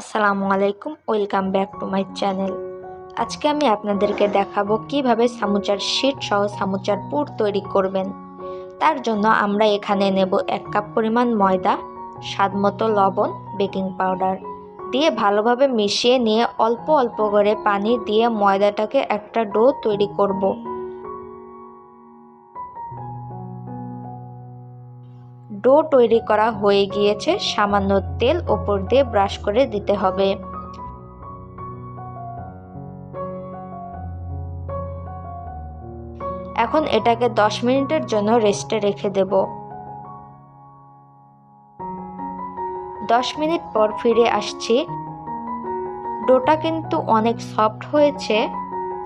আসসালামু আলাইকুম, welcome back to my channel আজকে আমি আপনাদেরকে দেখাবো কীভাবে সামুচার শীট সহ সামুচার পুর তৈরি করবেন তার জন্য আমরা এখানে নেব এক কাপ পরিমাণ ময়দা, স্বাদ মতো লবণ, বেকিং পাউডার দিয়ে ভালোভাবে মিশিয়ে নিয়ে অল্প অল্প করে পানি দিয়ে ময়দাটাকে একটা ডো তৈরি করব। ডো তৈরি করা হয়ে গিয়েছে। সামান্য তেল ওপর দিয়ে ব্রাশ করে দিতে হবে। এখন এটাকে 10 মিনিটের জন্য রেস্টে রেখে দেব। 10 মিনিট পর ফিরে আসছি। ডোটা কিন্তু অনেক সফট হয়েছে।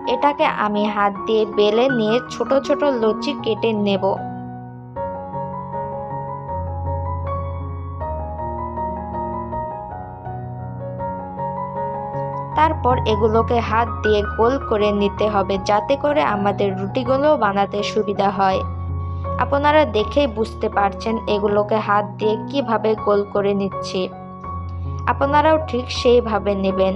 এটাকে আমি হাত দিয়ে বেলে নিয়ে ছোট ছোট লচি কেটে নেব। তারপর এগুলোকে হাত দিয়ে গোল করে নিতে হবে যাতে করে আমাদের রুটিগুলো বানাতে সুবিধা হয়। আপনারা দেখেই বুঝতে পারছেন এগুলোকে হাত দিয়ে কীভাবে গোল করে নিচ্ছি। আপনারাও ঠিক সেইভাবে নেবেন।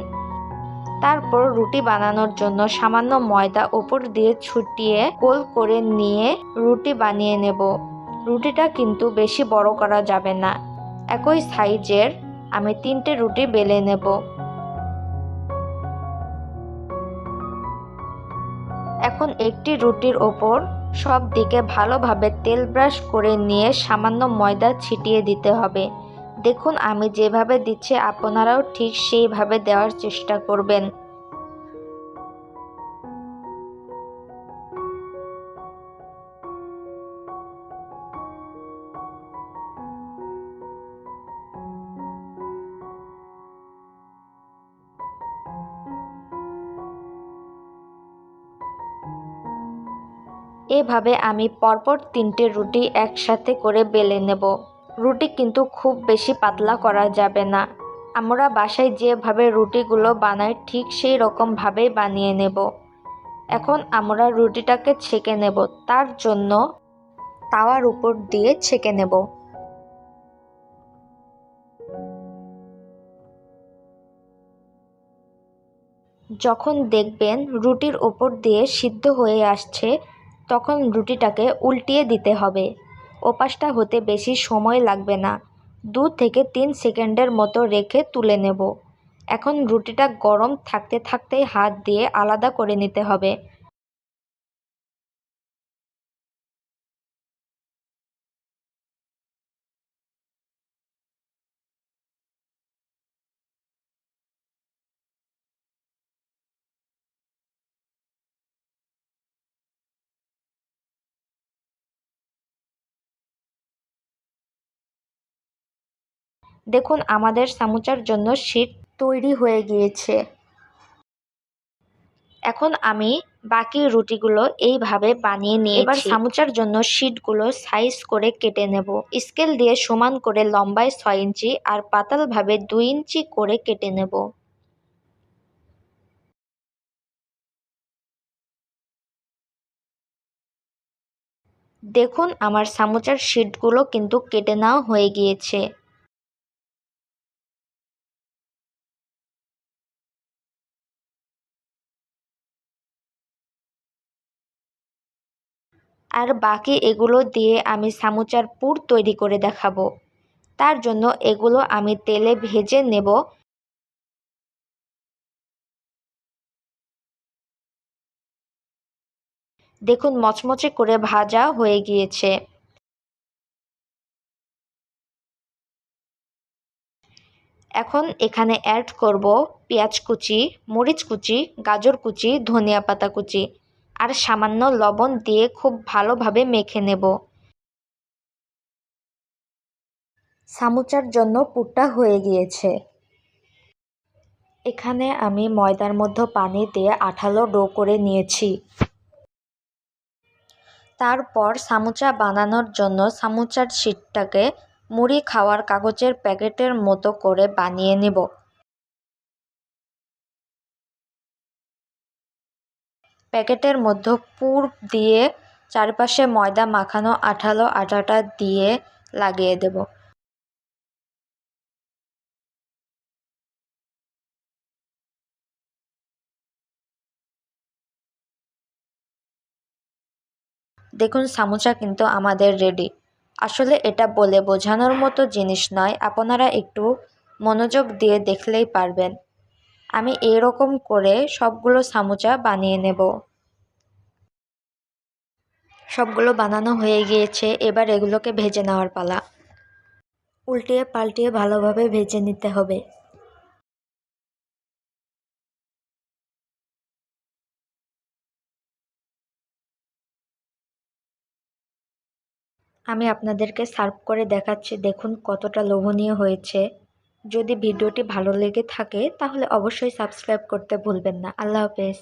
তারপর রুটি বানানোর জন্য সামান্য ময়দা উপর দিয়ে ছুটিয়ে গোল করে নিয়ে রুটি বানিয়ে নেব। রুটিটা কিন্তু বেশি বড় করা যাবে না। একই সাইজের আমি তিনটে রুটি বেলে নেব। এখন একটি রুটির ওপর সব দিকে ভালোভাবে তেল ব্রাশ করে নিয়ে সামান্য ময়দা ছিটিয়ে দিতে হবে। দেখুন, আমি যেভাবে দিচ্ছি, আপনারাও ঠিক সেইভাবে দেওয়ার চেষ্টা করবেন। এভাবে আমি পরপর তিনটে রুটি একসাথে করে বেলে নেব। রুটি কিন্তু খুব বেশি পাতলা করা যাবে না। আমরা বাসায় যেভাবে রুটিগুলো বানাই ঠিক সেই রকমভাবেই বানিয়ে নেব। এখন আমরা রুটিটাকে ছেঁকে নেব, তার জন্য তাওয়ার উপর দিয়ে ছেঁকে নেব। যখন দেখবেন রুটির ওপর দিয়ে সিদ্ধ হয়ে আসছে তখন রুটিটাকে উল্টিয়ে দিতে হবে। ওপাশটা হতে বেশি সময় লাগবে না। দু থেকে তিন সেকেন্ডের মতো রেখে তুলে নেব। এখন রুটিটা গরম থাকতে থাকতেই হাত দিয়ে আলাদা করে নিতে হবে। দেখুন, আমাদের সামুচার জন্য শীট তৈরি হয়ে গিয়েছে। এখন আমি বাকি রুটিগুলো এইভাবে বানিয়ে নিয়ে এবার সামুচার জন্য শিটগুলো সাইজ করে কেটে নেব। স্কেল দিয়ে সমান করে লম্বায় ছয় ইঞ্চি আর পাতালভাবে দুই ইঞ্চি করে কেটে নেব। দেখুন, আমার সামুচার শিটগুলো কিন্তু কেটে নেওয়া হয়ে গিয়েছে। আর বাকি এগুলো দিয়ে আমি সামুচার পুর তৈরি করে দেখাবো। তার জন্য এগুলো আমি তেলে ভেজে নেব। দেখুন, মচমচে করে ভাজা হয়ে গিয়েছে। এখন এখানে অ্যাড করব পেঁয়াজ কুচি, মরিচ কুচি, গাজর কুচি, ধনিয়া পাতা কুচি। আর সামান্য লবণ দিয়ে খুব ভালোভাবে মেখে নেব। সামুচার জন্য পুরটা হয়ে গিয়েছে। এখানে আমি ময়দার মধ্যে পানি দিয়ে আঠালো ডো করে নিয়েছি। তারপর সামুচা বানানোর জন্য সামুচার শীটটাকে মুড়ি খাওয়ার কাগজের প্যাকেটের মতো করে বানিয়ে নেব। প্যাকেটের মধ্যে পুর দিয়ে চারপাশে ময়দা মাখানো আঠালো আটাটা দিয়ে লাগিয়ে দেব। দেখুন সামোসা কিন্তু আমাদের রেডি আসলে এটা বলে বোঝানোর মতো জিনিস নয়, আপনারা একটু মনোযোগ দিয়ে দেখলেই পারবেন। আমি এরকম করে সবগুলো সামোচা বানিয়ে নেব। সবগুলো বানানো হয়ে গিয়েছে, এবার এগুলোকে ভেজে নেওয়ার পালা। উল্টিয়ে পাল্টিয়ে ভালোভাবে ভেজে নিতে হবে। আমি আপনাদেরকে সার্ভ করে দেখাচ্ছি, দেখুন কতটা লোভনীয় হয়েছে। যদি ভিডিওটি ভালো লেগে থাকে তাহলে অবশ্যই সাবস্ক্রাইব করতে ভুলবেন না। আল্লাহ হাফেজ।